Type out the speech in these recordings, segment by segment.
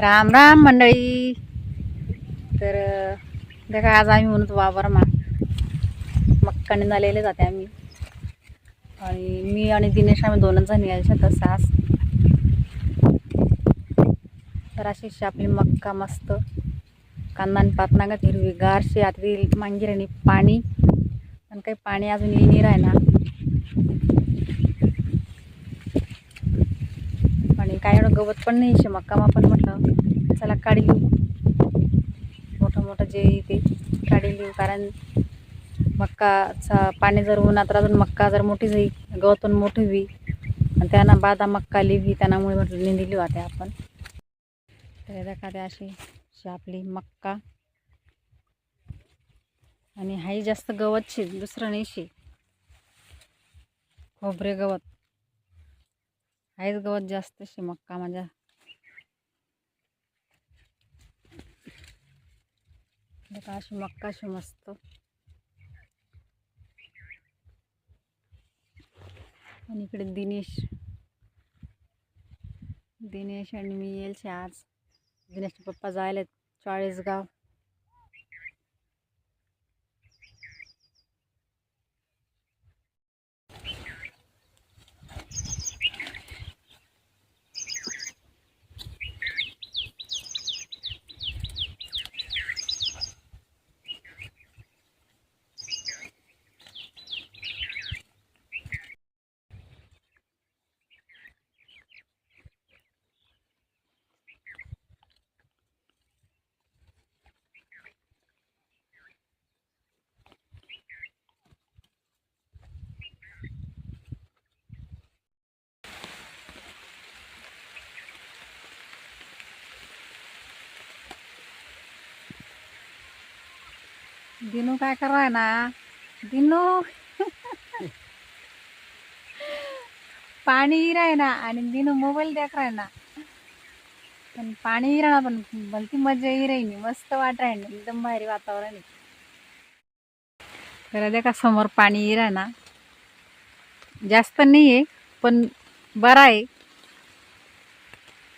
राम राम मंडळी. तर अं, देखा आज आम्ही म्हणतो वावरमा मक्का निघालेले जाते आम्ही. आणि मी आणि दिनेश आम्ही दोनच जण यायच्या तसाच तर अशी आपली मक्का मस्त. कांदा आणि पात हिरवी गारशी आता आणि पाणी. पण काही पाणी अजून येणी राहिना आणि काय एवढं गवत पण नाही शे मक्कामा पण म्हटलं चला काढी लिहू. मोठं मोठं जे ते काढी लिहू कारण मक्काचा पाणी जर उन्हात राहून मक्का जर मोठी जाईल गवत पण मोठी होई आणि त्यांना बादा मक्का लिहि त्यामुळे म्हटलं निंदी लिहू आता आपण. तर एखाद्या अशी अशी आपली मक्का. आणि हाही जास्त गवत शे दुसरं नाही शे खोबरे गवत. आहेच गवत जास्त शे मक्का माझ्या. बघा अशी मक्का मस्त आणि इकडे दिनेश. दिनेश आणि मी येईल शे आज. दिनेशचे पप्पा जायला चाळीसगाव. दिनू काय कराय ना? दिनू. पाणी राय ना आणि दिनू मोबाईल देख राय ना. पण पाणी इरा ना पण भलती मजा इरायनी मस्त वाट राहील एकदम भारी वातावरण आहे. तर देखा समोर पाणी इरा ना? जास्त नाही आहे पण बरा आहे.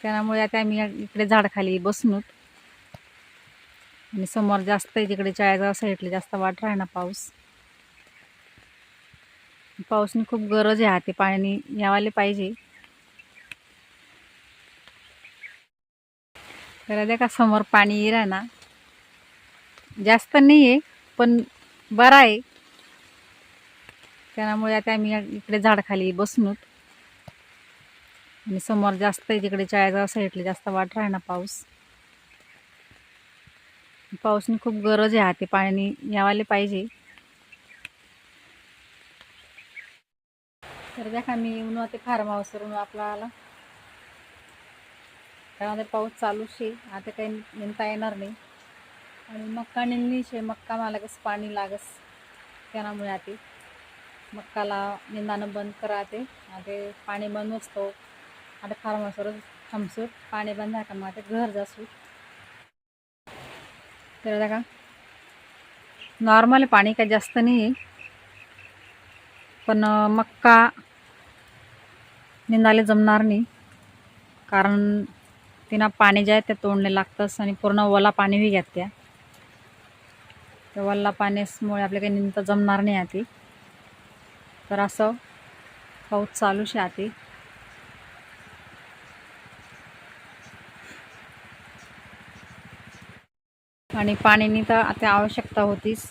त्यामुळे आता आम्ही इकडे झाडाखाली बसून आणि समोर जास्त आहे तिकडे चाळीसगाव साईडला जास्त वाट राही ना पाऊस. पाऊसनी खूप गरज आहे हाती पाणी यावाले पाहिजे. तर देखा समोर येईल इरा ना. जास्त नाही आहे पण बरा आहे. त्यामुळे आता आम्ही इकडे झाडखाली बसून आणि समोर जास्त आहे तिकडे चाळीसगाव साईडला जास्त वाट राही ना पाऊस. पाऊसनी खूप गरज आहे ते पाणी यावाले पाहिजे. तर देखा मी येऊन ते फार्म हाऊसवरून आपला आला त्यामध्ये पाऊस चालूच आहे. आता काही निघता येणार नाही. आणि मक्का निंदली शे मक्का मला पाणी लागस त्यामुळे आते मक्काला निंदानं बंद कराते आता पाणी बंद असतो. आता फार्म हाऊसवरच थांबसूट पाणी बंद आहे का मग आता घर जासू. तर का नॉर्मल पाणी काही जास्त नाही आहे पण मक्का निंदाले जमणार नाही. कारण तिनं पाणी जे आहे ते तोडणे लागतंच आणि पूर्ण ओला पाणी बी त्या त्या वल्ला पाण्यामुळे आपल्या काही निंदा जमणार नाही आती तर असं पाऊस चालूच आहे आती आणि पाणीनी तर आता आवश्यकता होतीच.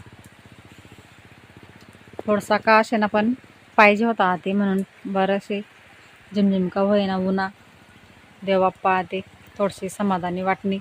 थोडासा का असे ना पण पाहिजे होता ते म्हणून बरेचसे झिमझिमका होईना उन्हा. देवाप्पा ते थोडीशी समाधानी वाटणी.